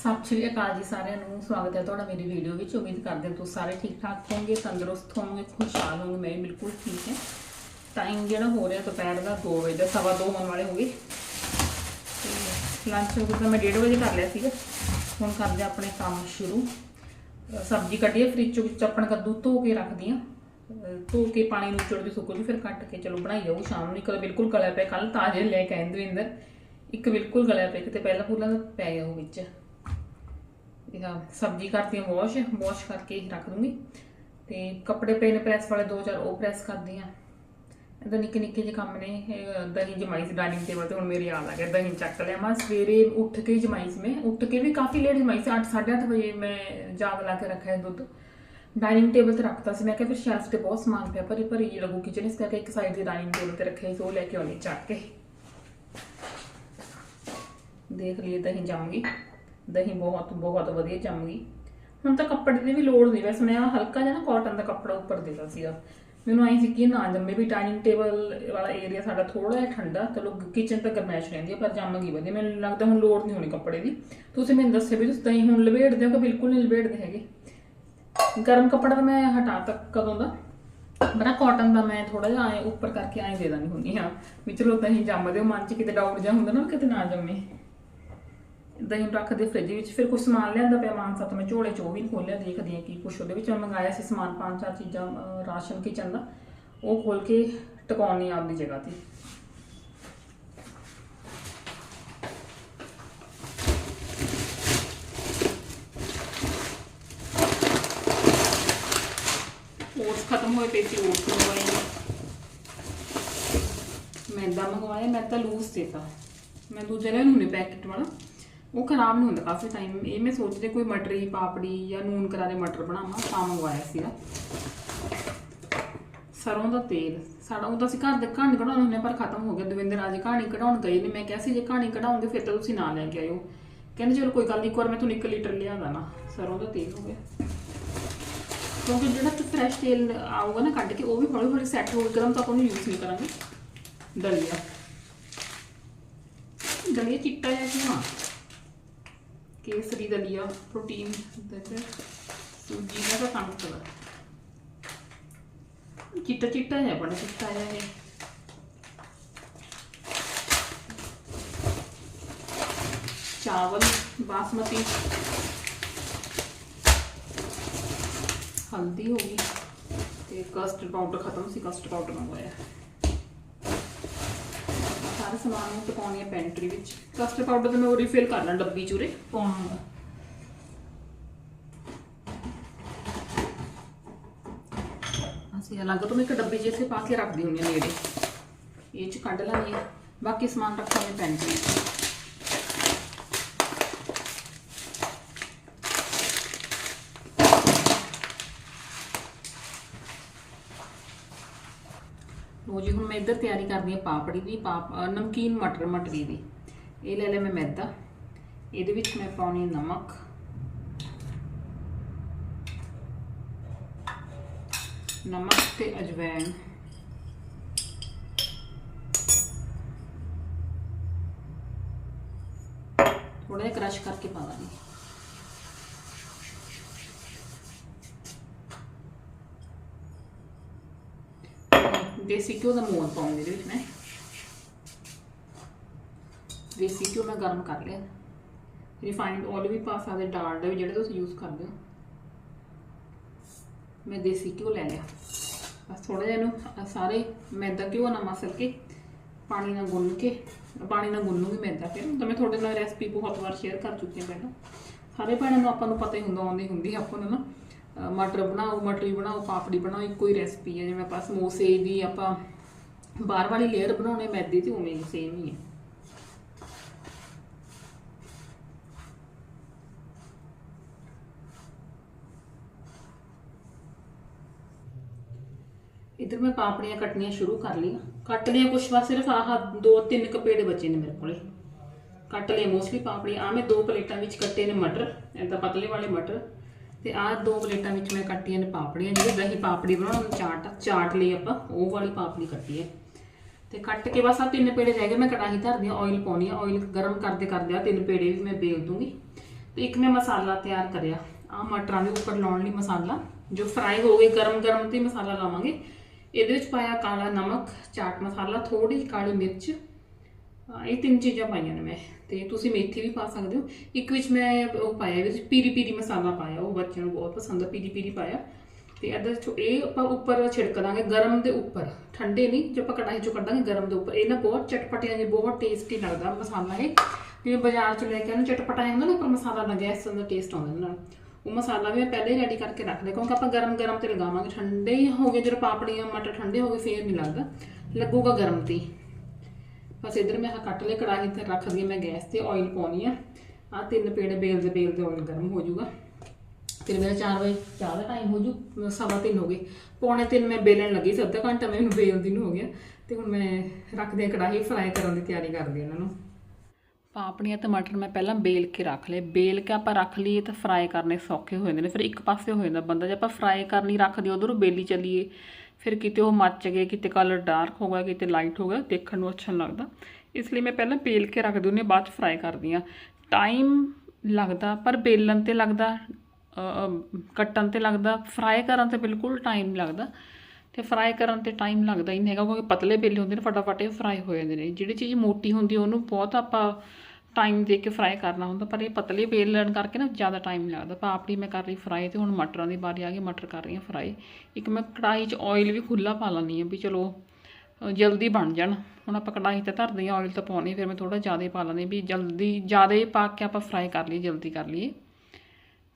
ਸਤਿ ਸ਼੍ਰੀ ਅਕਾਲ ਜੀ ਸਾਰਿਆਂ ਨੂੰ, ਸਵਾਗਤ ਹੈ ਤੁਹਾਡਾ ਮੇਰੀ ਵੀਡੀਓ ਵਿੱਚ। ਉਮੀਦ ਕਰਦੇ ਹਾਂ ਤੁਸੀਂ ਸਾਰੇ ਠੀਕ ਠਾਕ ਹੋਵੋਗੇ, ਤੰਦਰੁਸਤ ਹੋਵੋਗੇ, ਖੁਸ਼ਹਾਲ ਹੋਵੋਗੇ, ਮੈਂ ਬਿਲਕੁਲ ਠੀਕ ਹੈ। ਟਾਈਮ ਜਿਹੜਾ ਹੋ ਰਿਹਾ ਦੁਪਹਿਰ ਦਾ 2 ਵਜੇ ਦਾ ਸਵਾ 2 ਹੋਣ ਵਾਲੇ ਹੋ ਗਏ ਤੇ ਲੰਚ ਹੋ ਮੈਂ 1:30 ਵਜੇ ਕਰ ਲਿਆ ਸੀਗਾ। ਹੁਣ ਕਰਦੇ ਆਪਣੇ ਕੰਮ ਸ਼ੁਰੂ। ਸਬਜ਼ੀ ਕੱਢੀ ਹੈ ਫ੍ਰਿਜ ਚੋਂ ਵਿੱਚ ਆਪਣ ਕੱਦੂ ਧੋ ਕੇ ਰੱਖਦੀ ਹਾਂ। ਧੋ ਕੇ ਪਾਣੀ ਨੂੰ ਚੁੜ ਕੇ ਸੁੱਕ ਜੂ, ਫਿਰ ਕੱਟ ਕੇ ਚਲੋ ਬਣਾਈ ਜਾਊ, ਸ਼ਾਮ ਨੂੰ ਇੱਕ ਤਾਂ ਬਿਲਕੁਲ ਗਲਿਆ ਪਿਆ ਕੱਲ ਤਾਜ਼ੇ ਲੈ ਕੇ ਆਏ ਦਵਿੰਦਰ। ਇੱਕ ਬਿਲਕੁਲ ਗਲਿਆ ਪਿਆ ਕਿਤੇ ਪਹਿਲਾਂ ਪੂਲਾ ਦਾ ਪੈ ਗਿਆ ਉਹ ਵਿੱਚ। ਇਹਦਾ ਸਬਜ਼ੀ ਕਰਤੀ ਹਾਂ ਵਾਸ਼ ਵਾਸ਼ ਕਰਕੇ ਹੀ ਰੱਖ ਦੂੰਗੀ। ਤੇ ਕੱਪੜੇ ਪਏ ਨੇ ਪ੍ਰੈਸ ਵਾਲੇ ਦੋ ਚਾਰ ਉਹ ਪ੍ਰੈਸ ਕਰਦੀ ਆ ਇਹਦਾ ਨਿੱਕੇ ਨਿੱਕੇ ਜਿਹੇ ਕੰਮ ਨੇ ਦਹੀਂ ਜਮਾਈ ਸੀ ਡਾਈਨਿੰਗ ਟੇਬਲ ਤੇ, ਹੁਣ ਮੇਰੇ ਯਾਦ ਆ ਗਿਆ ਦਹੀਂ ਚੱਕ ਲਿਆ। ਮੈਂ ਸਵੇਰੇ ਉੱਠ ਕੇ ਜਮਾਈ ਸੀ ਮੈਂ। ਉੱਠ ਕੇ ਵੀ ਕਾਫੀ ਲੇਟ ਜਮਾਈ ਸੀ 8 8:30 ਵਜੇ ਮੈਂ ਜਾਗ ਲਾ ਕੇ ਰੱਖਿਆ ਦੁੱਧ। ਡਾਈਨਿੰਗ ਟੇਬਲ ਤੇ ਰੱਖਤਾ ਸੀ। ਮੈਂ ਕਿਹਾ ਫਿਰ ਸ਼ੈਲਫ ਤੇ ਬਹੁਤ ਸਮਾਨ ਪਿਆ, ਭਰੀ ਭਰੀ ਜਿਹੀ ਲੱਗੂ ਕਿਚਨ ਇਸ ਕਰਕੇ ਇੱਕ ਸਾਈਡ ਦੇ ਡਾਈਨਿੰਗ ਟੇਬਲ ਤੇ ਰੱਖਿਆ ਸੀ, ਉਹ ਲੈ ਕੇ ਆਉਣੀ ਚੱਕ ਕੇ। ਦੇਖ ਲਈਏ ਦਹੀਂ ਜੰਮ ਦਹੀਂ ਬਹੁਤ ਬਹੁਤ ਵਧੀਆ ਜੰਮ ਗਈ ਹੁਣ ਤਾਂ ਕੱਪੜੇ ਦੀ ਵੀ ਲੋੜ ਨਹੀਂ। ਵੈਸੇ ਮੈਂ ਆਹ ਹਲਕਾ ਜਿਹਾ ਨਾ ਕਾਟਨ ਦਾ ਕੱਪੜਾ ਉੱਪਰ ਦੇਦਾ ਸੀਗਾ। ਮੈਨੂੰ ਆਈ ਸੀ ਕਿ ਨਾ ਜੰਮੇ ਵੀ ਡਾਈਨਿੰਗ ਟੇਬਲ ਵਾਲਾ ਏਰੀਆ ਸਾਡਾ ਥੋੜਾ ਜਿਹਾ ਠੰਡਾ, ਚਲੋ ਕਿਚਨ ਤੱਕ ਗਰਮੈਸ਼ ਰਹਿੰਦੀ ਹੈ ਪਰ ਜੰਮ ਗਈ ਵਧੀਆ। ਮੈਨੂੰ ਲੱਗਦਾ ਹੁਣ ਲੋੜ ਨਹੀਂ ਹੋਣੀ ਕੱਪੜੇ ਦੀ। ਤੁਸੀਂ ਮੈਨੂੰ ਦੱਸਿਆ ਵੀ ਤੁਸੀਂ ਦਹੀਂ ਹੁਣ ਲਪੇਟਦੇ ਹੋ ਕਿ ਬਿਲਕੁਲ ਨਹੀਂ ਲਪੇਟਦੇ ਹੈਗੇ? ਗਰਮ ਕੱਪੜਾ ਤਾਂ ਮੈਂ ਹਟਾ ਤੱਕ ਕਦੋਂ ਦਾ? ਬੜਾ ਕਾਟਨ ਦਾ ਮੈਂ ਥੋੜਾ ਜਿਹਾ ਐ ਉੱਪਰ ਕਰਕੇ ਐ ਦੇ ਦਾਂਗੀ ਹੁੰਦੀ ਹਾਂ। ਵੀ ਚਲੋ ਦਹੀਂ ਜੰਮ ਦਿਓ ਮਨ ਚ ਕਿਤੇ ਡਾਊਟ ਜਾਂ ਹੁੰਦਾ ਨਾ ਕਿਤੇ ਨਾ ਜੰਮੇ। ਦਹੀਂ ਰੱਖਦੇ ਫ੍ਰਿਜ ਵਿੱਚ ਫਿਰ ਕੁਝ ਸਮਾਨ ਲਿਆਂਦਾ ਪਿਆ ਮਾਨਸਾ ਤੋਂ ਮੈਂ ਝੋਲੇ ਚੋਂ ਵੀ ਖੋਲਿਆ ਦੇਖਦੀ ਆ ਕੀ ਕੁਛ ਉਹਦੇ ਵਿੱਚ ਮੈਂ ਮੰਗਾਇਆ ਸੀ ਸਮਾਨ, ਪੰਜ ਚਾਰ ਚੀਜ਼ਾਂ ਰਾਸ਼ਨ ਕਿਚਨ ਦਾ। ਉਹ ਖੋਲ ਕੇ ਟਿਕਾਉਣੀ ਆਪਦੀ ਜਗ੍ਹਾ ਤੇ। ਓਟਸ ਖਤਮ ਹੋਏ ਪਏ ਸੀ ਓਟਸ ਮੰਗਵਾਏ ਨੇ। ਮੈਦਾ ਮੰਗਵਾਇਆ ਮੈਦਾ ਲੂਜ਼ ਦੇਤਾ। ਮੈਂ ਦੂਜੇ ਲੈ ਲੂਨੇ ਪੈਕਟ ਵਾਲਾ। ਉਹ ਖਰਾਬ ਨਹੀਂ ਹੁੰਦਾ ਕਾਫੀ ਟਾਈਮ ਇਹ ਮੈਂ ਸੋਚਦੇ ਕੋਈ ਮਟਰੀ ਪਾਪੜੀ ਜਾਂ ਨੂਨ ਕਰਾਰੇ ਮਟਰ ਬਣਾਵਾਂ ਤਾਂ ਮੰਗਵਾਇਆ ਸੀਗਾ। ਸਰੋਂ ਦਾ ਤੇਲ ਸਾਡਾ ਉਹ ਤਾਂ ਅਸੀਂ ਘਰ ਦੇ ਕਹਾਣੀ ਕਢਾਉਣੇ ਹੁੰਦੇ ਆ, ਪਰ ਖਤਮ ਹੋ ਗਿਆ। ਦਵਿੰਦਰ ਅੱਜ ਕਹਾਣੀ ਕਢਾਉਣ ਗਏ ਨੇ ਮੈਂ ਕਿਹਾ ਸੀ ਜੇ ਕਹਾਣੀ ਕਢਾਉਂਗੇ ਫਿਰ ਤਾਂ ਤੁਸੀਂ ਨਾ ਲੈ ਕੇ ਆਇਓ। ਕਹਿੰਦੇ ਚਲੋ ਕੋਈ ਗੱਲ ਨਹੀਂ ਇੱਕ ਵਾਰ ਮੈਂ ਤੁਹਾਨੂੰ 1 ਲੀਟਰ ਲਿਆ ਨਾ ਸਰੋਂ ਦਾ ਤੇਲ ਹੋ ਗਿਆ। ਕਿਉਂਕਿ ਜਿਹੜਾ ਤੇ ਫਰੈਸ਼ ਤੇਲ ਆਊਗਾ ਨਾ ਕੱਢ ਕੇ ਉਹ ਵੀ ਹੌਲੀ ਹੌਲੀ ਸੈੱਟ ਹੋ ਗਰਮ ਤਾਂ ਆਪਾਂ ਉਹਨੂੰ ਯੂਜ਼ ਨਹੀਂ ਕਰਾਂਗੇ। ਦਲੀਆ। ਦਲੀਆ ਚਿੱਟਾ ਜਿਹਾ ਕਿਉਂ ਆ ਕੇਸਰੀ ਦਲੀਆ ਪ੍ਰੋਟੀਨ ਦੇ ਸੂਜੀ ਦਾ ਤਾਂ ਕੰਮ ਕਰਦਾ ਚਿੱਟਾ ਚਿੱਟਾ ਜਿਹਾ, ਬੜਾ ਚਿੱਟਾ ਜਿਹਾ ਇਹ। ਚਾਵਲ, ਬਾਸਮਤੀ। ਹਲਦੀ ਹੋ ਗਈ। ਤੇ ਕਸਟਰਡ ਪਾਊਡਰ ਖਤਮ ਸੀ ਕਸਟਰਡ ਪਾਊਡਰ ਮੰਗਵਾਇਆ ਸਾਰੇ ਸਮਾਨ ਨੂੰ ਟਿਕਾਉਣੀ ਹੈ ਪੈਂਟਰੀ ਵਿੱਚ। ਕਸਟਰਡ ਪਾਊਡਰ ਤੇ ਮੈਂ ਉਹ ਰਿਫਿਲ ਕਰਨਾ ਡੱਬੀ ਚੂਰੇ। ਪਾਉਣਾ ਅਸੀਂ ਅਲੱਗ ਤੋਂ ਮੈਂ ਇੱਕ ਡੱਬੀ ਜਿੱਥੇ ਪਾ ਕੇ ਰੱਖਦੀ ਹੁੰਦੀ ਹਾਂ ਨੇੜੇ। ਇਹ ਚ ਕੱਢ ਲਾਂਗੇ ਬਾਕੀ ਸਮਾਨ ਰੱਖਾਂਗੇ ਪੈਂਟਰੀ ਲੋ ਜੀ, ਹੁਣ ਮੈਂ ਇੱਧਰ ਤਿਆਰੀ ਕਰਦੀ ਹਾਂ ਪਾਪੜੀ ਦੀ, ਪਾਪ ਨਮਕੀਨ, ਮਟਰ, ਮਟਰੀ ਦੀ। ਇਹ ਲੈ ਲਿਆ ਮੈਂ ਮੈਦਾ। ਇਹਦੇ ਵਿੱਚ ਮੈਂ ਪਾਉਣੀ ਨਮਕ। ਨਮਕ ਤੇ ਅਜਵਾਇਣ ਥੋੜਾ ਜਿਹਾ ਕ੍ਰਸ਼ ਕਰਕੇ ਪਾ ਦਾਂਗੇ। ਦੇਸੀ ਘਿਓ ਦਾ ਮੋਲ ਪਾਉਂਗੀ ਇਹਦੇ ਵਿੱਚ ਮੈਂ ਦੇਸੀ ਘਿਓ ਮੈਂ ਗਰਮ ਕਰ ਲਿਆ ਰਿਫਾਈਨਡ ਆਇਲ ਵੀ ਪਾ ਸਕਦੇ ਡਾਲਡਾ ਵੀ ਜਿਹੜੇ ਤੁਸੀਂ ਯੂਜ਼ ਕਰਦੇ ਹੋ ਮੈਂ ਦੇਸੀ ਘਿਓ ਲੈ ਲਿਆ ਬਸ ਥੋੜਾ ਜਿਹਾ ਇਹਨੂੰ ਸਾਰੇ ਮੈਦਾ ਘਿਓ ਨਾਲ ਮਸਲ ਕੇ ਪਾਣੀ ਨਾਲ ਗੁੰਨ ਕੇ ਪਾਣੀ ਨਾਲ ਗੁੰਨੂਗੀ ਮੈਦਾ ਫਿਰ ਤਾਂ ਮੈਂ ਤੁਹਾਡੇ ਨਾਲ ਰੈਸਪੀ ਬਹੁਤ ਵਾਰ ਸ਼ੇਅਰ ਕਰ ਚੁੱਕੀ ਹਾਂ ਪਹਿਲਾਂ ਸਾਰੇ ਭੈਣਾਂ ਨੂੰ ਆਪਾਂ ਨੂੰ ਪਤਾ ਹੀ ਹੁੰਦਾ ਆਉਂਦੀ ਹੁੰਦੀ ਆਪਾਂ ਨੂੰ ਨਾ ਮਟਰ ਬਣਾਓ, ਮਟਰੀ ਬਣਾਓ, ਪਾਪੜੀ ਬਣਾਓ, ਇੱਕੋ ਹੀ ਰੈਸਪੀ ਹੈ। ਜਿਵੇਂ ਆਪਾਂ ਸਮੋਸੇ ਦੀ ਆਪਾਂ ਬਾਹਰ ਵਾਲੀ ਲੇਅਰ ਬਣਾਉਣੇ, ਮੈਦੇ ਦੀ ਉਵੇਂ ਹੀ ਸੇਮ ਹੀ ਹੈ। ਇਧਰ ਮੈਂ ਪਾਪੜੀਆਂ ਕੱਟਣੀਆਂ ਸ਼ੁਰੂ ਕਰ ਲਈਆਂ। ਕੱਟ ਲਿਆ ਕੁਛ, ਬਸ ਸਿਰਫ ਆਹ ਦੋ ਤਿੰਨ ਕਪੇੜੇ ਬਚੇ ਨੇ ਮੇਰੇ ਕੋਲੇ। ਕੱਟ ਲਏ ਮੋਸਟਲੀ ਪਾਪੜੀ ਆ ਮੈਂ ਦੋ ਪਲੇਟਾਂ ਵਿੱਚ ਕੱਟੇ ਨੇ ਮਟਰ ਐਦਾਂ ਪਤਲੇ ਵਾਲੇ ਮਟਰ। ਤੇ ਆਹ ਦੋ ਪਲੇਟਾਂ ਵਿੱਚ ਮੈਂ ਕੱਟੀਆਂ ਨੇ ਪਾਪੜੀਆਂ ਜਿਹੜੇ ਦਹੀਂ ਪਾਪੜੀ ਬਣਾਉਣ ਨੂੰ ਚਾਟ ਆ, ਚਾਟ ਲਈ ਆਪਾਂ ਉਹ ਵਾਲੀ ਪਾਪੜੀ ਕੱਟੀ ਹੈ। ਤੇ ਕੱਟ ਕੇ ਬਸ ਆ ਤਿੰਨ ਪੇੜੇ ਰਹਿ ਗਏ ਮੈਂ ਕੜਾਹੀ ਧਰਦੀ ਆ ਆਇਲ ਪਾਉਣੀ ਆ ਆਇਲ ਗਰਮ ਕਰਦੇ ਕਰਦੇ ਆ ਤਿੰਨ ਪੇੜੇ ਵੀ ਮੈਂ ਬੇਲ ਦੂੰਗੀ। ਤੇ ਇੱਕ ਮੈਂ ਮਸਾਲਾ ਤਿਆਰ ਕਰਿਆ ਆ ਮਟਰਾਂ ਦੇ ਉੱਪਰ ਲਾਉਣ ਲਈ ਮਸਾਲਾ ਜੋ ਫਰਾਈ ਹੋ ਗਏ ਗਰਮ ਗਰਮ ਤੇ ਮਸਾਲਾ ਲਾਵਾਂਗੇ। ਇਹਦੇ ਵਿੱਚ ਪਾਇਆ ਕਾਲਾ ਨਮਕ ਚਾਟ ਮਸਾਲਾ ਥੋੜੀ ਕਾਲੀ ਮਿਰਚ ਇਹ ਤਿੰਨ ਚੀਜ਼ਾਂ ਪਾਈਆਂ ਨੇ ਮੈਂ, ਤੇ ਤੁਸੀਂ ਮੇਥੀ ਵੀ ਪਾ ਸਕਦੇ ਹੋ। ਇੱਕ ਵਿੱਚ ਮੈਂ ਉਹ ਪਾਇਆ, ਇਹਦੇ ਵਿੱਚ ਪੀਰੀ ਪੀਰੀ ਮਸਾਲਾ ਪਾਇਆ, ਉਹ ਬੱਚਿਆਂ ਨੂੰ ਬਹੁਤ ਪਸੰਦ ਆ, ਪੀਰੀ ਪੀਰੀ ਪਾਇਆ। ਤੇ ਇਹਦੇ ਚ ਇਹ ਆਪਾਂ ਉੱਪਰ ਛਿੜਕ ਦਾਂਗੇ ਗਰਮ ਦੇ ਉੱਪਰ, ਠੰਡੇ ਨਹੀਂ, ਜੇ ਆਪਾਂ ਕੜਾਹੀ ਚੋਂ ਕੱਢਾਂਗੇ ਗਰਮ ਦੇ ਉੱਪਰ, ਇਹ ਨਾ ਬਹੁਤ ਚਟਪਟਿਆ ਜਿਹਾ, ਬਹੁਤ ਟੇਸਟੀ ਲੱਗਦਾ ਮਸਾਲਾ ਇਹ। ਜਿਵੇਂ ਬਾਜ਼ਾਰ 'ਚ ਲੈ ਕੇ ਆਉਂਦੇ, ਚਟਪਟਾ ਹੁੰਦਾ ਨਾ ਉੱਪਰ ਮਸਾਲਾ ਲੱਗਿਆ ਇਸ ਤਰ੍ਹਾਂ ਦਾ ਟੇਸਟ ਆਉਂਦਾ ਇਹਦੇ ਨਾਲ। ਉਹ ਮਸਾਲਾ ਵੀ ਮੈਂ ਪਹਿਲੇ ਹੀ ਰੈਡੀ ਕਰਕੇ ਰੱਖ ਲਿਆ, ਕਿਉਂਕਿ ਆਪਾਂ ਗਰਮ ਗਰਮ ਤੇ ਲਗਾਵਾਂਗੇ, ਠੰਡੇ ਹੀ ਹੋ ਗਏ, ਜਦੋਂ ਪਾਪੜੀਆਂ, ਮਟਰ ਠੰਡੇ ਹੋ ਗਏ, ਫੇਰ ਨਹੀਂ ਲੱਗਦਾ। ਲੱਗੂਗਾ ਗਰਮ ਤੇ ਹੀ। ਬਸ ਇਧਰ ਮੈਂ ਆਹ ਕੱਟ ਲਿਆ, ਕੜਾਹੀ ਤੇ ਰੱਖ ਦਈਏ ਮੈਂ ਗੈਸ ਤੇ ਆਇਲ ਪਾਉਣੀ ਆ। ਆ ਤਿੰਨ ਪੇੜੇ ਬੇਲ ਦੇ ਬੇਲ ਦੇ ਆਇਲ ਗਰਮ ਹੋ ਜਾਊਗਾ। ਫਿਰ ਮੇਰਾ 4 ਵਜੇ, ਚਾਹ ਦਾ ਟਾਈਮ ਹੋ ਜੂ ਸਵਾ ਤਿੰਨ ਹੋ ਗਏ। ਪੌਣੇ ਤਿੰਨ ਮੈਂ ਬੇਲਣ ਲੱਗੀ ਸੀ, ਅੱਧਾ ਘੰਟਾ ਮੈਨੂੰ ਬੇਲਦੀ ਨੂੰ ਹੋ ਗਿਆ। ਤੇ ਹੁਣ ਮੈਂ ਰੱਖਦੇ ਕੜਾਹੀ ਫਰਾਈ ਕਰਨ ਦੀ ਤਿਆਰੀ ਕਰਦੀ ਇਹਨਾਂ ਨੂੰ। ਪਾਪੜੀਆਂ ਤੇ ਮਟਰ ਮੈਂ ਪਹਿਲਾਂ ਬੇਲ ਕੇ ਰੱਖ ਲਏ। ਬੇਲ ਕੇ ਆਪਾਂ ਰੱਖ ਲਈਏ ਤਾਂ ਫਰਾਈ ਕਰਨੇ ਸੌਖੇ ਹੋ ਜਾਂਦੇ ਨੇ। ਫਿਰ ਇੱਕ ਪਾਸੇ ਹੋ ਜਾਂਦਾ ਬੰਦਾ, ਜੇ ਆਪਾਂ ਫਰਾਈ ਕਰਨੀ ਰੱਖਦੇ ਉਧਰੋਂ ਬੇਲੀ ਚੱਲੀਏ। ਫਿਰ ਕਿਤੇ ਉਹ ਮੱਚ ਗਏ, ਕਿਤੇ ਕਲਰ ਡਾਰਕ ਹੋ ਗਿਆ, ਕਿਤੇ ਲਾਈਟ ਹੋ ਗਿਆ, ਦੇਖਣ ਨੂੰ ਅੱਛਾ ਨਹੀਂ ਲੱਗਦਾ। ਇਸ ਲਈ ਮੈਂ ਪਹਿਲਾਂ ਬੇਲ ਕੇ ਰੱਖ ਦਿੰਦੀ ਹਾਂ, ਬਾਅਦ ਚ ਫਰਾਈ ਕਰਦੀ ਹਾਂ। ਟਾਈਮ ਲੱਗਦਾ, ਪਰ ਬੇਲਣ ਤੇ ਲੱਗਦਾ ਕੱਟਣ ਤੇ ਲੱਗਦਾ ਫਰਾਈ ਕਰਨ ਤੇ ਬਿਲਕੁਲ ਟਾਈਮ ਨਹੀਂ ਲੱਗਦਾ। ਤੇ ਫਰਾਈ ਕਰਨ ਤੇ ਟਾਈਮ ਲੱਗਦਾ ਹੀ ਨਹੀਂ ਹੈਗਾ, ਕਿਉਂਕਿ ਪਤਲੇ ਬੇਲੇ ਹੁੰਦੇ ਨੇ, ਫਟਾਫਟ ਇਹ ਫਰਾਈ ਹੋ ਜਾਂਦੇ ਨੇ। ਜਿਹੜੀ ਚੀਜ਼ ਮੋਟੀ ਹੁੰਦੀ, ਉਹਨੂੰ ਬਹੁਤ ਆਪਾਂ ਟਾਈਮ ਦੇ ਕੇ ਫਰਾਈ ਕਰਨਾ ਹੁੰਦਾ, ਪਰ ਇਹ ਪਤਲੇ ਵੇਲ ਲੈਣ ਕਰਕੇ ਨਾ ਜ਼ਿਆਦਾ ਟਾਈਮ ਲੱਗਦਾ। ਪਾਪੜੀ ਮੈਂ ਕਰ ਲਈ ਫਰਾਈ ਤੇ ਹੁਣ ਮਟਰਾਂ ਦੀ ਵਾਰੀ ਆ ਗਈ, ਮਟਰ ਕਰ ਰਹੀ ਹਾਂ ਫਰਾਈ ਇੱਕ ਮੈਂ ਕੜਾਹੀ 'ਚ ਆਇਲ ਵੀ ਖੁੱਲਾ ਪਾ ਲੈਂਦੀ ਹਾਂ ਵੀ ਚਲੋ ਜਲਦੀ ਬਣ ਜਾਣ। ਹੁਣ ਆਪਾਂ ਕੜਾਹੀ ਤੇ ਧਰਦੇ ਹਾਂ ਆਇਲ ਤਾਂ ਪਾਉਣੀ, ਫਿਰ ਮੈਂ ਥੋੜਾ ਜ਼ਿਆਦਾ ਪਾ ਲੈਂਦੀ ਵੀ ਜਲਦੀ, ਜ਼ਿਆਦਾ ਪਾ ਕੇ ਆਪਾਂ ਫਰਾਈ ਕਰ ਲਈਏ, ਜਲਦੀ ਕਰ ਲਈਏ।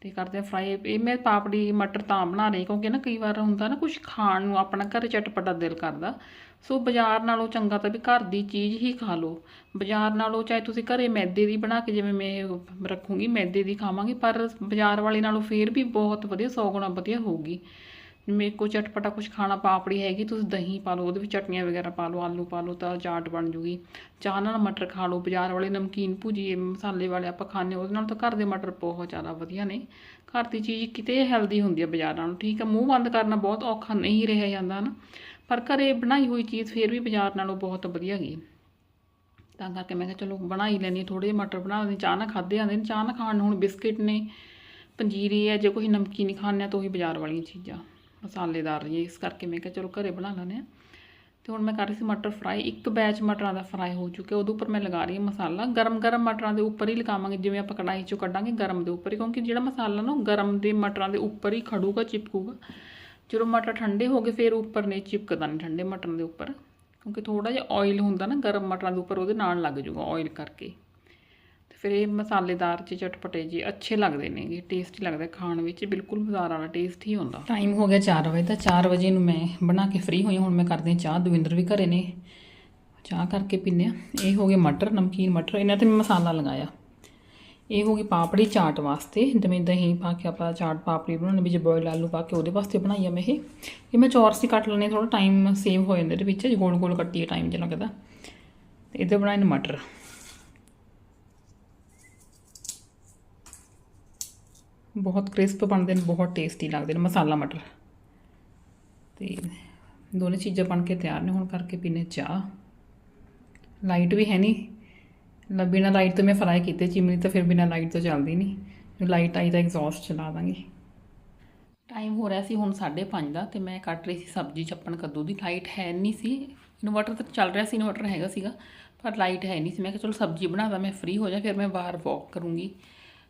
ਤੇ ਕਰਦੇ ਆ ਫਰਾਈ ਇਹ ਮੈਂ ਪਾਪੜੀ, ਮਟਰ ਤਾਂ ਬਣਾ ਰਹੀ ਕਿਉਂਕਿ ਨਾ ਕਈ ਵਾਰ ਹੁੰਦਾ ਨਾ ਕੁਝ ਖਾਣ ਨੂੰ ਆਪਣਾ ਘਰ ਚਟਪਟਾ ਦਿਲ ਕਰਦਾ। ਸੋ ਬਾਜ਼ਾਰ ਨਾਲੋਂ ਚੰਗਾ ਤਾਂ ਵੀ ਘਰ ਦੀ ਚੀਜ਼ ਹੀ ਖਾ ਲਓ। ਬਾਜ਼ਾਰ ਨਾਲੋਂ ਚਾਹੇ ਤੁਸੀਂ ਘਰੇ ਮੈਦੇ ਦੀ ਬਣਾ ਕੇ ਜਿਵੇਂ ਮੈਂ ਰੱਖੂੰਗੀ, ਮੈਦੇ ਦੀ ਖਾਵਾਂਗੀ, ਪਰ ਬਾਜ਼ਾਰ ਵਾਲੇ ਨਾਲੋਂ ਫੇਰ ਵੀ ਬਹੁਤ ਵਧੀਆ, ਸੌ ਗੁਣਾ ਵਧੀਆ ਹੋਊਗੀ। ਜਿਵੇਂ ਕੋ ਚਟਪਟਾ ਕੁਝ ਖਾਣਾ ਪਾਪੜੀ ਹੈਗੀ, ਤੁਸੀਂ ਦਹੀਂ ਪਾ ਲਓ, ਉਹਦੇ ਵਿੱਚ ਚਟਨੀਆਂ ਵਗੈਰਾ ਪਾ ਲਓ, ਆਲੂ ਪਾ ਲਓ ਤਾਂ ਚਾਟ ਬਣ ਜੂਗੀ। ਚਾਹ ਨਾਲ ਮਟਰ ਖਾ ਲਓ, ਬਾਜ਼ਾਰ ਵਾਲੇ ਨਮਕੀਨ ਭੁਜੀਏ ਮਸਾਲੇ ਵਾਲੇ ਆਪਾਂ ਖਾਂਦੇ ਉਹਦੇ ਨਾਲ ਤਾਂ ਘਰ ਦੇ ਮਟਰ ਬਹੁਤ ਜ਼ਿਆਦਾ ਵਧੀਆ ਨੇ। ਘਰ ਦੀ ਚੀਜ਼ ਕਿਤੇ ਹੈਲਦੀ ਹੁੰਦੀ ਹੈ ਬਾਜ਼ਾਰ ਨਾਲੋਂ, ਠੀਕ ਹੈ ਮੂੰਹ ਬੰਦ ਕਰਨਾ ਬਹੁਤ ਔਖਾ ਨਹੀਂ ਰਿਹਾ ਜਾਂਦਾ ਨਾ। ਪਰ ਘਰੇ ਬਣਾਈ ਹੋਈ ਚੀਜ਼ ਫੇਰ ਵੀ ਬਾਜ਼ਾਰ ਨਾਲੋਂ ਬਹੁਤ ਵਧੀਆ ਗਈ ਤਾਂ ਕਰਕੇ ਮੈਂ ਕਿਹਾ ਚਲੋ ਬਣਾ ਹੀ ਲੈਣੀ ਥੋੜੇ ਜਿਹੇ ਮਟਰ ਬਣਾ ਲੈਂਦੇ ਚਾਹ ਨਾ ਖਾਦੇ ਜਾਂਦੇ ਨੇ, ਚਾਹ ਨਾ ਖਾਣ ਨੂੰ ਹੁਣ ਬਿਸਕਿਟ ਨੇ, ਪੰਜੀਰੀ ਹੈ, ਜੇ ਕੋਈ ਨਮਕੀਨ ਹੀ ਖਾਣੇ ਤਾਂ ਉਹੀ ਬਾਜ਼ਾਰ ਵਾਲੀਆਂ ਚੀਜ਼ਾਂ। ਮਸਾਲੇਦਾਰ ਰਹੀ ਹੈ, ਇਸ ਕਰਕੇ ਮੈਂ ਕਿਹਾ ਚਲੋ ਘਰੇ ਬਣਾ ਲੈਂਦੇ ਆ ਤੇ ਹੁਣ ਮੈਂ ਕਰ ਰਹੀ ਸੀ ਮਟਰ ਫਰਾਈ, ਇੱਕ ਬੈਚ ਮਟਰਾਂ ਦਾ ਫਰਾਈ ਹੋ ਚੁੱਕਿਆ, ਉਹਦੇ ਉੱਪਰ ਮੈਂ ਲਗਾ ਰਹੀ ਹਾਂ ਮਸਾਲਾ। ਗਰਮ ਗਰਮ ਮਟਰਾਂ ਦੇ ਉੱਪਰ ਹੀ ਲਗਾਵਾਂਗੇ, ਜਿਵੇਂ ਆਪਾਂ ਕੜਾਹੀ ਚੋਂ ਕੱਢਾਂਗੇ ਗਰਮ ਦੇ ਉੱਪਰ ਹੀ, ਕਿਉਂਕਿ ਜਿਹੜਾ ਮਸਾਲਾ ਨਾ ਉਹ ਗਰਮ ਦੇ ਮਟਰਾਂ ਦੇ ਉੱਪਰ ਹੀ ਖੜੂਗਾ, ਚਿਪਕੂਗਾ। ਜਦੋਂ ਮਟਰ ਠੰਡੇ ਹੋ ਗਏ, ਫਿਰ ਉੱਪਰ ਨੇ ਚਿਪਕਦਾ ਨਹੀਂ ਠੰਡੇ ਮਟਰਾਂ ਦੇ ਉੱਪਰ, ਕਿਉਂਕਿ ਥੋੜਾ ਜਿਹਾ ਆਇਲ ਹੁੰਦਾ ਨਾ, ਗਰਮ ਮਟਰਾਂ ਦੇ ਉੱਪਰ ਉਹਦੇ ਨਾਲ ਲੱਗ ਜਾਊਗਾ ਆਇਲ ਕਰਕੇ। ਫਿਰ ਇਹ ਮਸਾਲੇਦਾਰ ਚ ਚਟਪਟੇ ਜੀ ਅੱਛੇ ਲੱਗਦੇ ਨੇਗੇ ਟੇਸਟੀ ਲੱਗਦਾ ਖਾਣ ਵਿੱਚ ਬਿਲਕੁਲ ਬਾਜ਼ਾਰ ਵਾਲਾ ਟੇਸਟ ਹੀ ਹੁੰਦਾ। ਟਾਈਮ ਹੋ ਗਿਆ 4 ਵਜੇ ਦਾ 4 ਵਜੇ ਨੂੰ ਮੈਂ ਬਣਾ ਕੇ ਫ੍ਰੀ ਹੋਈ ਹੁਣ ਮੈਂ ਕਰਦੀ ਹਾਂ ਚਾਹ। ਦਵਿੰਦਰ ਵੀ ਘਰੇ ਨੇ। ਚਾਹ ਕਰਕੇ ਪੀਨੇ ਆ ਇਹ ਹੋ ਗਏ ਮਟਰ, ਨਮਕੀਨ ਮਟਰ। ਇਹਨਾਂ ਤੇ ਮੈਂ ਮਸਾਲਾ ਲਗਾਇਆ। ਇਹ ਹੋ ਗਈ ਪਾਪੜੀ ਚਾਟ ਵਾਸਤੇ। ਜਿਵੇਂ ਦਹੀਂ ਪਾ ਕੇ ਆਪਾਂ ਚਾਟ ਪਾਪੜੀ ਬਣਾਉਣੀ, ਵਿੱਚ ਬੋਇਲ ਆਲੂ ਪਾ ਕੇ ਉਹਦੇ ਵਾਸਤੇ ਬਣਾਈ ਆ ਮੈਂ ਇਹ। ਇਹ ਮੈਂ ਚੌਰਸ ਹੀ ਕੱਟ ਲੈਣੇ ਥੋੜਾ ਟਾਈਮ ਸੇਵ ਹੋ ਜਾਂਦਾ ਇਹਦੇ ਵਿੱਚ। ਗੋਲ ਗੋਲ ਕੱਟੀਏ ਟਾਈਮ ਜਿਹਾ ਲੱਗਦਾ ਤੇ ਇਹਦੇ ਬਣਾਏ ਨੇ ਮਟਰ। ਬਹੁਤ ਕ੍ਰਿਸਪ ਬਣਦੇ ਨੇ, ਬਹੁਤ ਟੇਸਟੀ ਲੱਗਦੇ ਨੇ, ਮਸਾਲਾ ਮਟਰ। ਤੇ ਦੋਨੇ ਚੀਜ਼ਾਂ ਬਣ ਕੇ ਤਿਆਰ ਨੇ, ਹੁਣ ਕਰਕੇ ਪੀਨੇ ਚਾਹ। ਲਾਈਟ ਵੀ ਹੈ ਨਹੀਂ। ਲ, ਬਿਨਾਂ ਲਾਈਟ ਤੋਂ ਮੈਂ ਫਰਾਈ ਕੀਤੇ, ਚਿਮਨੀ ਤਾਂ ਫਿਰ ਬਿਨਾਂ ਲਾਈਟ ਤੋਂ ਚੱਲਦੀ ਨਹੀਂ। ਜੇ ਲਾਈਟ ਆਈ ਤਾਂ ਐਗਜ਼ੌਸਟ ਚਲਾ ਦਾਂਗੇ। ਟਾਈਮ ਹੋ ਰਿਹਾ ਸੀ ਹੁਣ 5:30 ਦਾ, ਤੇ ਮੈਂ ਕੱਟ ਰਹੀ ਸੀ ਸਬਜ਼ੀ ਚੱਪਣ ਕੱਦੂ ਦੀ। ਲਾਈਟ ਹੈ ਨਹੀਂ ਸੀ। ਇਨਵਰਟਰ ਤਾਂ ਚੱਲ ਰਿਹਾ ਸੀ ਇਨਵਰਟਰ ਹੈਗਾ ਸੀਗਾ, ਪਰ ਲਾਈਟ ਹੈ ਨਹੀਂ ਸੀ। ਮੈਂ ਕਿਹਾ ਚਲੋ ਸਬਜ਼ੀ ਬਣਾਦਾ ਮੈਂ ਫ੍ਰੀ ਹੋ ਜਾ, ਫਿਰ ਮੈਂ ਬਾਹਰ ਵਾਕ ਕਰੂੰਗੀ।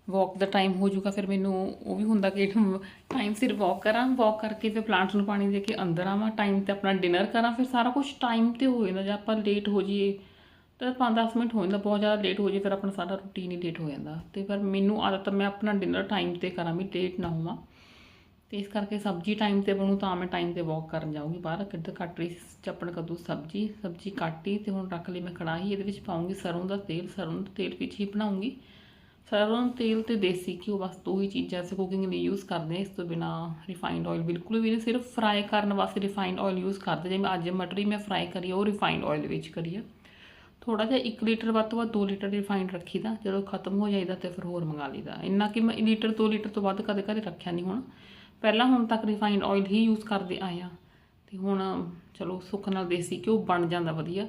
ਵਾਕ ਦਾ ਟਾਈਮ ਹੋ ਜਾਊਗਾ, ਫਿਰ ਮੈਨੂੰ ਉਹ ਵੀ ਹੁੰਦਾ ਕਿ ਟਾਈਮ ਸਿਰ ਵਾਕ ਕਰਾਂ ਵਾਕ ਕਰਕੇ ਫਿਰ ਪਲਾਂਟਸ ਨੂੰ ਪਾਣੀ ਦੇ ਕੇ ਅੰਦਰ ਆਵਾਂ ਟਾਈਮ ਤੇ ਆਪਣਾ ਡਿਨਰ ਕਰਾਂ, ਫਿਰ ਸਾਰਾ ਕੁਝ ਟਾਈਮ ਤੇ ਹੋ ਜਾਂਦਾ, ਜੇ ਆਪਾਂ ਲੇਟ ਹੋ ਜਾਈਏ, ਤਾਂ 5-10 ਮਿੰਟ ਹੋ ਜਾਂਦਾ, ਬਹੁਤ ਜ਼ਿਆਦਾ ਲੇਟ ਹੋ ਜਾਏ ਫਿਰ ਆਪਣਾ ਸਾਰਾ ਰੂਟੀਨ ਹੀ ਲੇਟ ਹੋ ਜਾਂਦਾ। ਤੇ ਪਰ ਮੈਨੂੰ ਆਦਤ, ਮੈਂ ਆਪਣਾ ਡਿਨਰ ਟਾਈਮ ਤੇ ਕਰਾਂ ਵੀ ਲੇਟ ਨਾ ਹੋਵਾਂ। ਤੇ ਇਸ ਕਰਕੇ ਸਬਜ਼ੀ ਟਾਈਮ ਤੇ ਬਣੂ ਤਾਂ ਮੈਂ ਟਾਈਮ ਤੇ ਵਾਕ ਕਰਨ ਜਾਊਂਗੀ ਬਾਹਰ, ਕਿੱਧਰ ਕੱਟ ਰਹੀ ਸੀ, ਚੱਪਣ, ਕੱਦੂ, ਸਬਜ਼ੀ ਸਬਜ਼ੀ ਕੱਟੀ ਤੇ ਹੁਣ ਰੱਖ ਲਈ ਮੈਂ ਕੜਾਹੀ, ਇਹਦੇ ਵਿੱਚ ਪਾਉਂਗੀ ਸਰੋਂ ਦਾ ਤੇਲ, ਸਰੋਂ ਦੇ ਤੇਲ ਵਿੱਚ ਹੀ ਬਣਾਉਂਗੀ ਸਰੋਂ ਤੇਲ ਤੇ ਦੇਸੀ ਘਿਓ ਬਸ ਦੋ ਹੀ ਚੀਜ਼ਾਂ ਅਸੀਂ ਕੁਕਿੰਗ ਲਈ ਯੂਜ਼ ਕਰਦੇ ਹਾਂ। ਇਸ ਤੋਂ ਬਿਨਾ ਰਿਫਾਈਨਡ ਆਇਲ ਬਿਲਕੁਲ ਵੀ ਨਹੀਂ, ਸਿਰਫ ਫਰਾਈ ਕਰਨ ਵਾਸਤੇ ਰਿਫਾਈਨਡ ਆਇਲ ਯੂਜ਼ ਕਰਦੇ ਜਿਵੇਂ ਅੱਜ ਮਟਰੀ ਮੈਂ ਫਰਾਈ ਕਰੀ ਉਹ ਰਿਫਾਈਨਡ ਆਇਲ ਵਿੱਚ ਕਰੀ ਆ। ਥੋੜਾ ਜਿਹਾ 1 ਲੀਟਰ ਵੱਧ ਤੋਂ ਵੱਧ 2 ਲੀਟਰ ਰਿਫਾਈਨਡ ਰੱਖੀਦਾ, ਜਦੋਂ ਖਤਮ ਹੋ ਜਾਈਦਾ ਤੇ ਫਿਰ ਹੋਰ ਮੰਗਾ ਲਈਦਾ। ਇੰਨਾ ਕਿ ਮੈਂ ਲੀਟਰ 2 ਲੀਟਰ ਤੋਂ ਵੱਧ ਕਦੇ ਘਰੇ ਰੱਖਿਆ ਨਹੀਂ ਹੁਣ। ਪਹਿਲਾਂ ਹੁਣ ਤੱਕ ਰਿਫਾਈਨਡ ਆਇਲ ਹੀ ਯੂਜ਼ ਕਰਦੇ ਆਏ ਆ ਤੇ ਹੁਣ ਚਲੋ ਸੁੱਖ ਨਾਲ ਦੇਸੀ ਘਿਓ ਬਣ ਜਾਂਦਾ ਵਧੀਆ।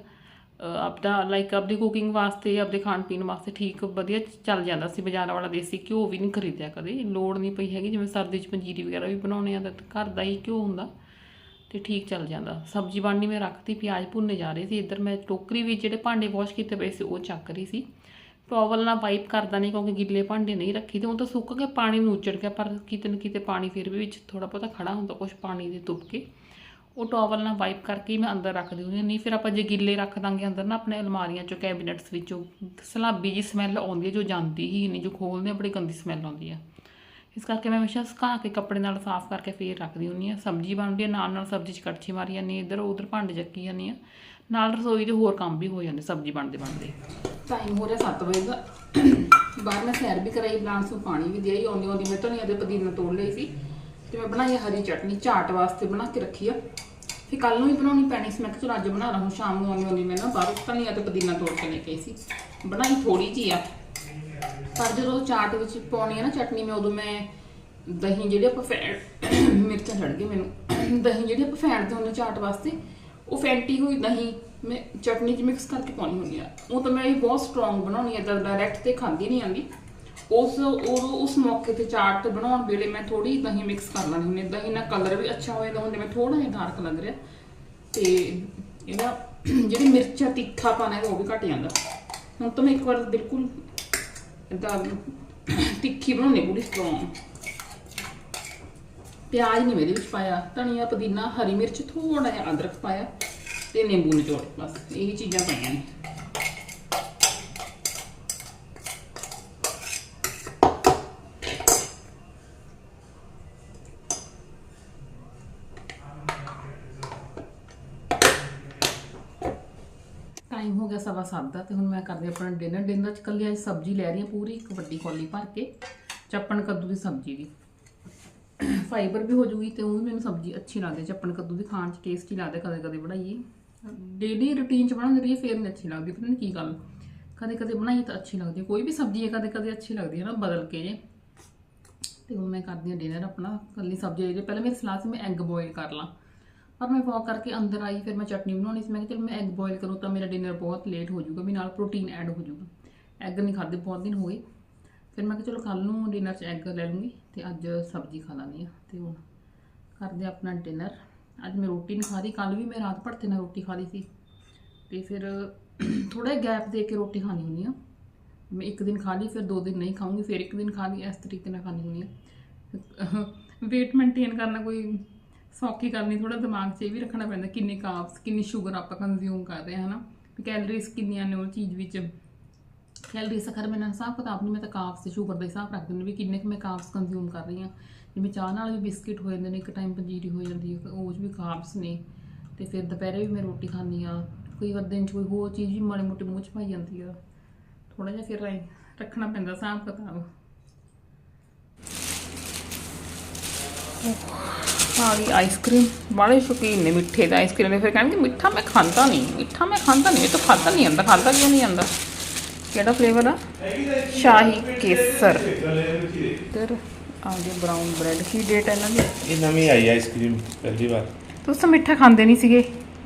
ਆਪਦਾ ਲਾਈਕ ਆਪਦੀ ਕੁਕਿੰਗ ਵਾਸਤੇ, ਆਪਦੇ ਖਾਣ ਪੀਣ ਵਾਸਤੇ ਠੀਕ, ਵਧੀਆ ਚੱਲ ਜਾਂਦਾ ਸੀ ਬਾਜ਼ਾਰ ਵਾਲਾ ਦੇਸੀ ਘਿਓ ਵੀ ਨਹੀਂ ਖਰੀਦਿਆ ਕਦੇ। ਲੋੜ ਨਹੀਂ ਪਈ ਹੈਗੀ, ਜਿਵੇਂ ਸਰਦੀ 'ਚ ਪੰਜੀਰੀ ਵਗੈਰਾ ਵੀ ਬਣਾਉਣੇ ਆ ਤਾਂ ਘਰ ਦਾ ਹੀ ਘਿਓ ਹੁੰਦਾ ਤੇ ਠੀਕ ਚੱਲ ਜਾਂਦਾ। ਸਬਜ਼ੀ ਬਣਨੀ ਮੈਂ ਰੱਖਤੀ, ਪਿਆਜ਼ ਭੁੰਨੇ ਜਾ ਰਹੇ ਸੀ। ਇੱਧਰ ਮੈਂ ਟੋਕਰੀ ਵਿੱਚ ਜਿਹੜੇ ਭਾਂਡੇ ਵਾਸ਼ ਕੀਤੇ ਪਏ ਸੀ, ਉਹ ਚੱਕ ਰਹੀ ਸੀ। ਟੋਵਲ ਨਾਲ ਵਾਈਪ ਕਰਦਾ ਨਹੀਂ ਕਿਉਂਕਿ ਗਿੱਲੇ ਭਾਂਡੇ ਨਹੀਂ ਰੱਖੀ ਤੇ ਉਹ ਤਾਂ ਸੁੱਕ ਕੇ ਪਾਣੀ ਨੂੰ ਉੱਚੜ ਗਿਆ, ਪਰ ਕਿਤੇ ਨਾ ਕਿਤੇ ਪਾਣੀ ਫਿਰ ਵੀ ਵਿੱਚ ਥੋੜਾ ਬਹੁਤਾ ਖੜਾ ਹੁੰਦਾ ਕੁਝ ਪਾਣੀ ਦੇ ਤੁੱਪ ਕੇ ਉਹ ਟਾਵਲ ਨਾਲ ਵਾਈਪ ਕਰਕੇ ਹੀ ਮੈਂ ਅੰਦਰ ਰੱਖ ਦਿੰਦੀ ਹਾਂ। ਨਹੀਂ, ਫਿਰ ਆਪਾਂ ਜੇ ਗਿੱਲੇ ਰੱਖ ਦਾਂਗੇ ਅੰਦਰ ਨਾ, ਆਪਣੇ ਅਲਮਾਰੀਆਂ ਚੋਂ, ਕੈਬਨਿਟਸ ਵਿੱਚੋਂ, ਸਲਾਬੀ ਜੀ ਸਮੈਲ ਆਉਂਦੀ ਹੈ, ਜੋ ਜਾਂਦੀ ਹੀ ਨਹੀਂ, ਜੋ ਖੋਲਦੇ ਆ ਬੜੀ ਗੰਦੀ ਸਮੈਲ ਆਉਂਦੀ ਆ ਇਸ ਕਰਕੇ ਮੈਂ ਹਮੇਸ਼ਾ ਸੁਕਾ ਕੇ ਕੱਪੜੇ ਨਾਲ ਸਾਫ਼ ਕਰਕੇ ਫੇਰ ਰੱਖਦੀ ਹੁੰਦੀ ਆ ਸਬਜ਼ੀ ਬਣਦੀ ਆ ਨਾਲ ਨਾਲ ਸਬਜ਼ੀ 'ਚ ਕੜਛੀ ਮਾਰੀ ਜਾਂਦੀ ਆ ਇੱਧਰ ਉੱਧਰ ਭਾਂਡੇ ਚੱਕੀ ਜਾਂਦੀ ਆ ਨਾਲ ਰਸੋਈ ਦੇ ਹੋਰ ਕੰਮ ਵੀ ਹੋ ਜਾਂਦੇ, ਸਬਜ਼ੀ ਬਣਦੇ ਬਣਦੇ। ਟਾਈਮ ਹੋ ਰਿਹਾ 7 ਵਜੇ ਦਾ। ਬਾਹਰ ਮੈਂ ਸੈਰ ਵੀ ਕਰਾਈ ਪਲਾਂਟਸ ਨੂੰ ਪਾਣੀ ਵੀ ਦਿਆ ਹੀ ਆਉਂਦੀ ਆਉਂਦੀ ਮੈਂ ਧਨੀਆ ਦੇ ਪੁਦੀਨਾ ਤੋੜ ਲਈ ਸੀ। ਤੇ ਮੈਂ ਬਣਾਈ ਆ ਹਰੀ ਚਟਨੀ, ਚਾਟ ਵਾਸਤੇ ਬਣਾ ਕੇ ਰੱਖੀ ਆ। ਫਿਰ ਕੱਲ ਨੂੰ ਹੀ ਬਣਾਉਣੀ ਪੈਣੀ ਸੀ, ਮੈਂ ਕਿਹਾ ਚਲੋ ਅੱਜ ਬਣਾ ਲਾਂ ਸ਼ਾਮ ਨੂੰ ਆਉਂਦੀ ਆਉਂਦੀ ਮੈਂ ਨਾ ਬਾਹਰੋਂ ਧਨੀਆ ਤੇ ਪੁਦੀਨਾ ਤੋੜ ਕੇ ਲੈ ਕੇ ਸੀ। ਬਣਾਈ ਥੋੜੀ ਜਿਹੀ ਆ। ਪਰ ਜਦੋਂ ਚਾਟ ਵਿੱਚ ਪਾਉਣੀ ਆ ਨਾ ਚਟਨੀ, ਮੈਂ ਉਦੋਂ ਮੈਂ ਦਹੀਂ ਜਿਹੜੀ ਆਪਾਂ ਫੈਂਟ ਮਿਰਚਾਂ ਛੱਡ ਗਏ ਮੈਨੂੰ। ਦਹੀਂ ਜਿਹੜੀ ਆਪਾਂ ਫੈਂਟਦੇ ਹੁੰਦੇ ਚਾਟ ਵਾਸਤੇ, ਉਹ ਫੈਂਟੀ ਹੋਈ ਦਹੀਂ, ਮੈਂ ਚਟਨੀ 'ਚ ਮਿਕਸ ਕਰਕੇ ਪਾਉਣੀ ਹੁੰਦੀ ਆ। ਉਹ ਤਾਂ ਮੈਂ ਇਹ ਬਹੁਤ ਸਟਰੋਂਗ ਬਣਾਉਣੀ ਹੈ ਤਾਂ ਡਾਇਰੈਕਟ ਤੇ ਖਾਂਦੀ ਨਹੀਂ ਆਂਦੀ। ਉਸ, ਉਹ, ਉਸ ਮੌਕੇ ਤੇ ਚਾਟ ਬਣਾਉਣ ਵੇਲੇ ਮੈਂ ਥੋੜੀ ਦਹੀਂ ਮਿਕਸ ਕਰ ਲੈਂਦੀ ਹੁੰਦੀ ਦਹੀਂ ਨਾਲ ਕਲਰ ਵੀ ਅੱਛਾ ਹੋ ਜਾਂਦਾ ਹੁੰਦਾ ਮੈਂ ਥੋੜਾ ਜਿਹਾ ਡਾਰਕ ਲੱਗ ਰਿਹਾ। ਤੇ ਇਹਦਾ ਜਿਹੜੀ ਮਿਰਚਾਂ ਤਿੱਖਾ ਪਾਣਾ ਉਹ ਵੀ ਘਟ ਜਾਂਦਾ। ਹੁਣ ਤਾਂ ਮੈਂ ਇੱਕ ਵਾਰ ਬਿਲਕੁਲ ਇਦਾਂ ਤਿੱਖੀ ਬਣਾਉਣੀ ਪੂਰੀ ਸਟਰੋਂਗ ਪਿਆਜ਼ ਨਹੀਂ ਮੈਂ ਇਹਦੇ ਵਿੱਚ ਪਾਇਆ, ਧਨੀਆ, ਪੁਦੀਨਾ, ਹਰੀ ਮਿਰਚ ਥੋੜਾ ਜਿਹਾ ਅਦਰਕ ਪਾਇਆ ਤੇ ਨਿੰਬੂ ਨਿਚੋੜ, ਬਸ। ਇਹ ਚੀਜ਼ਾਂ ਪਾਈਆਂ ਨੇ। ਟਾਈਮ ਹੋ ਗਿਆ ਤੇ ਹੁਣ ਮੈਂ ਕਰਦੀ ਆਪਣਾ ਡਿਨਰ ਡਿਨਰ ਚ ਕੱਲੀ ਅੱਜ ਸਬਜ਼ੀ ਲੈ ਰਹੀ ਹਾਂ ਪੂਰੀ, ਇੱਕ ਵੱਡੀ ਕੌਲੀ ਭਰ ਕੇ, ਚੱਪਣ ਕੱਦੂ ਦੀ ਸਬਜ਼ੀ ਦੀ ਫਾਈਬਰ ਵੀ ਹੋ ਜੂਗੀ ਤੇ ਉਹ ਵੀ ਮੈਨੂੰ ਸਬਜ਼ੀ ਅੱਛੀ ਲੱਗਦੀ ਚੱਪਣ ਕੱਦੂ ਦੀ ਖਾਣ ਚ ਟੇਸਟੀ ਲੱਗਦਾ ਕਦੇ ਕਦੇ ਬਣਾਈਏ। ਡੇਲੀ ਰੁਟੀਨ ਚ ਬਣਾਉਂਦੀ ਰਹੀ ਫੇਰ ਨਹੀਂ ਅੱਛੀ ਲੱਗਦੀ, ਪਤਾ ਨਹੀਂ ਕੀ ਗੱਲ। ਕਦੇ ਕਦੇ ਬਣਾਈਏ ਤਾਂ ਅੱਛੀ ਲੱਗਦੀ ਹੈ। ਕੋਈ ਵੀ ਸਬਜ਼ੀ ਹੈ ਕਦੇ ਕਦੇ ਅੱਛੀ ਲੱਗਦੀ ਹੈ ਨਾ, ਬਦਲ ਕੇ। ਜੇ ਤੇ ਹੁਣ ਮੈਂ ਕਰਦੀ ਹਾਂ ਡਿਨਰ ਆਪਣਾ ਕੱਲੀ ਸਬਜ਼ੀ ਜਿਹੜੀ ਪਹਿਲਾਂ ਮੇਰੀ ਸਲਾਹ ਸੀ, ਮੈਂ ਐਗ ਬੋਇਲ ਕਰ ਲਾਂ। ਪਰ ਮੈਂ ਵਾਕ ਕਰਕੇ ਅੰਦਰ ਆਈ, ਫਿਰ ਮੈਂ ਚਟਨੀ ਬਣਾਉਣੀ ਸੀ। ਮੈਂ ਕਿਹਾ ਚਲ ਮੈਂ ਐਗ ਬੋਇਲ ਕਰੂੰ ਤਾਂ ਮੇਰਾ ਡਿਨਰ ਬਹੁਤ ਲੇਟ ਹੋ ਜਾਊਗਾ, ਵੀ ਨਾਲ ਪ੍ਰੋਟੀਨ ਐਡ ਹੋ ਜਾਊਗਾ। ਐਗ ਨਹੀਂ ਖਾਦੇ ਬਹੁਤ ਦਿਨ ਹੋ ਗਏ ਫਿਰ ਮੈਂ ਕਿਹਾ ਚਲੋ ਕੱਲ ਨੂੰ ਡਿਨਰ 'ਚ ਐਗ ਲੈ ਲੂੰਗੀ ਤੇ ਅੱਜ ਸਬਜ਼ੀ ਖਾ ਲਾਂਗੀ ਆ। ਤੇ ਹੁਣ ਕਰਦੇ ਹਾਂ ਆਪਣਾ ਡਿਨਰ ਅੱਜ ਮੈਂ ਰੋਟੀ ਨਹੀਂ ਖਾਦੀ ਕੱਲ ਵੀ ਮੈਂ ਰਾਤ ਭੜਤੇ ਨਾਲ ਰੋਟੀ ਖਾ ਲਈ ਸੀ। ਤੇ ਫਿਰ ਥੋੜਾ ਗੈਪ ਦੇ ਕੇ ਰੋਟੀ ਖਾਣੀ ਹੁੰਦੀ ਆ। ਮੈਂ ਇੱਕ ਦਿਨ ਖਾ ਲਈ, ਫਿਰ ਦੋ ਦਿਨ ਨਹੀਂ ਖਾਊਂਗੀ, ਫਿਰ ਇੱਕ ਦਿਨ ਖਾ ਲਈ, ਇਸ ਤਰੀਕੇ ਨਾਲ ਖਾਣੀ ਹੁੰਦੀ ਆ। weight ਮੇਨਟੇਨ ਕਰਨਾ ਕੋਈ ਸੌਖੀ ਕਰਨੀ ਥੋੜਾ ਦਿਮਾਗ 'ਚ ਇਹ ਵੀ ਰੱਖਣਾ ਪੈਂਦਾ ਕਿੰਨੇ ਕਾਰਬਸ ਕਿੰਨੀ ਸ਼ੂਗਰ ਆਪਾਂ ਕੰਜ਼ਿਊਮ ਕਰ ਰਹੇ ਹਾਂ, ਹਨਾ? ਵੀ ਕੈਲਰੀਜ਼ ਕਿੰਨੀਆਂ ਨੇ ਉਹ ਚੀਜ਼ ਵਿੱਚ। ਕੈਲਰੀਜ਼ ਖਰ ਮੈਂ ਹਿਸਾਬ ਕਿਤਾਬ ਨਹੀਂ ਮੈਂ ਤਾਂ ਕਾਰਬਸ ਤੇ ਸ਼ੂਗਰ ਦਾ ਹਿਸਾਬ ਰੱਖ ਦਿੰਦੀ ਵੀ ਕਿੰਨੇ ਕੁ ਮੈਂ ਕਾਰਬਸ ਕੰਜ਼ਿਊਮ ਕਰ ਰਹੀ ਹਾਂ। ਜਿਵੇਂ ਚਾਹ ਨਾਲ ਵੀ ਬਿਸਕਿਟ ਹੋ ਜਾਂਦੇ ਨੇ, ਇੱਕ ਟਾਈਮ ਪੰਜੀਰੀ ਹੋ ਜਾਂਦੀ ਹੈ, ਉਹ 'ਚ ਵੀ ਕਾਰਬਸ ਨੇ। ਤੇ ਫਿਰ ਦੁਪਹਿਰੇ ਵੀ ਮੈਂ ਰੋਟੀ ਖਾਂਦੀ ਆ ਕੋਈ ਵਾਰ ਦਿਨ 'ਚ ਕੋਈ ਹੋਰ ਚੀਜ਼ ਵੀ ਮਾੜੇ ਮੋਟੇ ਮੂੰਹ 'ਚ ਪਾਈ ਜਾਂਦੀ ਆ। ਥੋੜਾ ਜਿਹਾ ਫਿਰ ਐਂ ਰੱਖਣਾ ਪੈਂਦਾ ਹਿਸਾਬ ਕਿਤਾਬ। ਆ ਗਈ ਆਈਸਕ੍ਰੀਮ। ਬੜੇ ਸ਼ੌਕੀਨ ਨੇ ਮਿੱਠੇ ਦਾ ਆਈਸਕ੍ਰੀਮ। ਦੇ ਫਿਰ ਕਹਿੰਦੇ ਮਿੱਠਾ ਮੈਂ ਖਾਂਦਾ ਨਹੀਂ। ਮਿੱਠਾ ਮੈਂ ਖਾਂਦਾ ਨਹੀਂ। ਇਹ ਤਾਂ ਖਾਂਦਾ ਨਹੀਂ ਆਂਦਾ ਖਾਂਦਾ ਕਿਉਂ ਨਹੀਂ ਆਂਦਾ ਕਿਹੜਾ ਫਲੇਵਰ ਆ? ਸ਼ਾਹੀ ਕੇਸਰ। ਇੱਧਰ ਆ ਗਿਆ ਬ੍ਰਾਊਨ ਬ੍ਰੈਡ ਕੀ ਡੇਟ ਹੈ ਇਹਨਾਂ ਦੀ? ਇਹ ਨਵੀਂ ਆਈ ਆਈਸਕ੍ਰੀਮ ਪਹਿਲੀ ਵਾਰ। ਤੁਸੀਂ ਮਿੱਠਾ ਖਾਂਦੇ ਨਹੀਂ ਸੀਗੇ।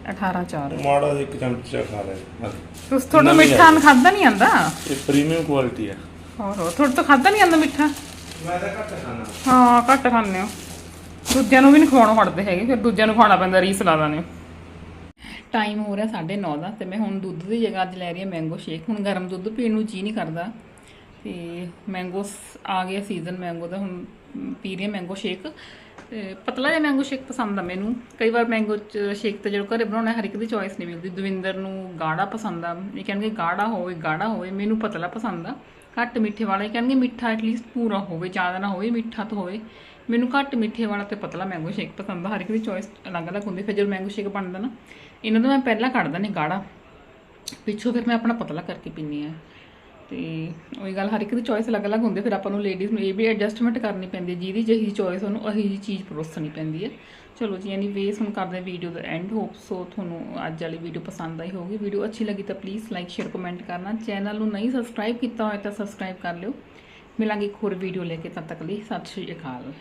18 ਚਾਰ। ਮਾੜਾ ਜਿਹਾ ਇੱਕ ਚਮਚਾ ਖਾ ਲੈ ਬਸ। ਤੁਸੀਂ ਨਵੀਂ ਮਿੱਠਾ। ਖਾਂਦਾ ਨਹੀਂ ਆਂਦਾ ਇਹ ਪ੍ਰੀਮੀਅਮ ਕੁਆਲਿਟੀ ਆ। ਹੋਰ ਹੋਰ। ਤੁਹਾਡਾ ਤਾਂ ਖਾਂਦਾ ਨਹੀਂ ਆਂਦਾ ਮਿੱਠਾ? ਮੈਂ ਤਾਂ ਘੱਟ ਖਾਣਾ ਹਾਂ ਘੱਟ ਖਾਂਦੇ ਹੋ। ਦੂਜਿਆਂ ਨੂੰ ਵੀ ਨਹੀਂ ਖਵਾਉਣੋਂ ਹਟਦੇ ਹੈਗੇ, ਫਿਰ ਦੂਜਿਆਂ ਨੂੰ ਖਵਾਉਣਾ ਪੈਂਦਾ, ਰੀਸ ਲਾ ਨੇ ਟਾਈਮ ਹੋ ਰਿਹਾ 9:30 ਦਾ ਤੇ ਮੈਂ ਹੁਣ ਦੁੱਧ ਦੀ ਜਗ੍ਹਾ ਅੱਜ ਲੈ ਰਹੀ ਹਾਂ ਮੈਂਗੋ ਸ਼ੇਕ ਹੁਣ ਗਰਮ ਦੁੱਧ ਪੀਣ ਨੂੰ ਜੀ ਨਹੀਂ ਕਰਦਾ। ਤੇ ਮੈਂਗੋ ਆ ਗਿਆ ਸੀਜ਼ਨ ਮੈਂਗੋ ਦਾ, ਹੁਣ ਪੀ ਰਹੀ ਹਾਂ ਮੈਂਗੋ ਸ਼ੇਕ ਤੇ ਪਤਲਾ ਜਿਹਾ ਮੈਂਗੋ ਸ਼ੇਕ ਪਸੰਦ ਆ ਮੈਨੂੰ। ਕਈ ਵਾਰ ਮੈਂਗੋ ਸ਼ੇਕ ਤੇ ਜਦੋਂ ਘਰੇ ਬਣਾਉਣਾ, ਹਰ ਇੱਕ ਦੀ ਚੋਇਸ ਨਹੀਂ ਮਿਲਦੀ। ਦਵਿੰਦਰ ਨੂੰ ਗਾੜਾ ਪਸੰਦ ਆ। ਇਹ ਕਹਿੰਦੇ ਗਾੜਾ ਹੋਵੇ ਗਾੜਾ ਹੋਵੇ, ਮੈਨੂੰ ਪਤਲਾ ਪਸੰਦ ਆ। ਘੱਟ ਮਿੱਠੇ ਵਾਲਾ, ਇਹ ਕਹਿੰਦੇ ਮਿੱਠਾ ਐਟਲੀਸਟ ਪੂਰਾ ਹੋਵੇ, ਜ਼ਿਆਦਾ ਨਾ ਹੋਵੇ, ਮਿੱਠਾ ਤਾਂ ਹੋਵੇ। ਮੈਨੂੰ ਘੱਟ ਮਿੱਠੇ ਵਾਲਾ ਤੇ ਪਤਲਾ ਮੈਂਗੋ ਸ਼ੇਕ ਪਸੰਦ ਆ। ਹਰ ਇੱਕ ਦੀ ਚੋਇਸ ਅਲੱਗ-ਅਲੱਗ ਹੁੰਦੀ ਫਿਰ ਜਦੋਂ ਮੈਂਗੋ ਸ਼ੇਕ ਬਣਦਾ ਨਾ, ਇਹਨਾਂ ਤੋਂ ਮੈਂ ਪਹਿਲਾਂ ਕੱਢਦਾ ਨਹੀਂ ਗਾੜਾ। ਪਿੱਛੋਂ ਫਿਰ ਮੈਂ ਆਪਣਾ ਪਤਲਾ ਕਰਕੇ ਪੀਂਦੀ ਆ। ਤੇ ਉਹੀ ਗੱਲ, ਹਰ ਇੱਕ ਦੀ ਚੋਇਸ ਅਲੱਗ-ਅਲੱਗ ਹੁੰਦੀ ਫਿਰ ਆਪਾਂ ਨੂੰ ਲੇਡੀਜ਼ ਨੂੰ ਇਹ ਵੀ ਐਡਜਸਟਮੈਂਟ ਕਰਨੀ ਪੈਂਦੀ ਹੈ ਜਿਹਦੀ ਜਿਹੀ ਚੋਇਸ ਉਹਨੂੰ ਉਹੀ ਜਿਹੀ ਚੀਜ਼ ਪਰੋਸਣੀ ਪੈਂਦੀ ਹੈ ਚਲੋ ਜੀ ਐਨੀ ਵੇਸ ਹੁਣ ਕਰਦੇ ਵੀਡੀਓ ਦਾ ਐਂਡ ਹੋਪ ਸੋ ਤੁਹਾਨੂੰ ਅੱਜ ਵਾਲੀ ਵੀਡੀਓ ਪਸੰਦ ਆਈ ਹੋਊਗੀ। ਵੀਡੀਓ ਅੱਛੀ ਲੱਗੀ ਤਾਂ ਪਲੀਜ਼ ਲਾਈਕ ਸ਼ੇਅਰ ਕਮੈਂਟ ਕਰਨਾ। ਚੈਨਲ ਨੂੰ ਨਹੀਂ ਸਬਸਕ੍ਰਾਈਬ ਕੀਤਾ ਹੋਇਆ ਤਾਂ ਸਬਸਕ੍ਰਾਈਬ ਕਰ ਲਿਓ। ਮਿਲਾਂਗੇ ਇੱਕ ਹੋਰ ਵੀਡੀਓ ਲੈ ਕੇ ਤਦ ਤੱਕ ਲਈ। ਸਤਿ ਸ਼੍ਰੀ ਅਕਾਲ।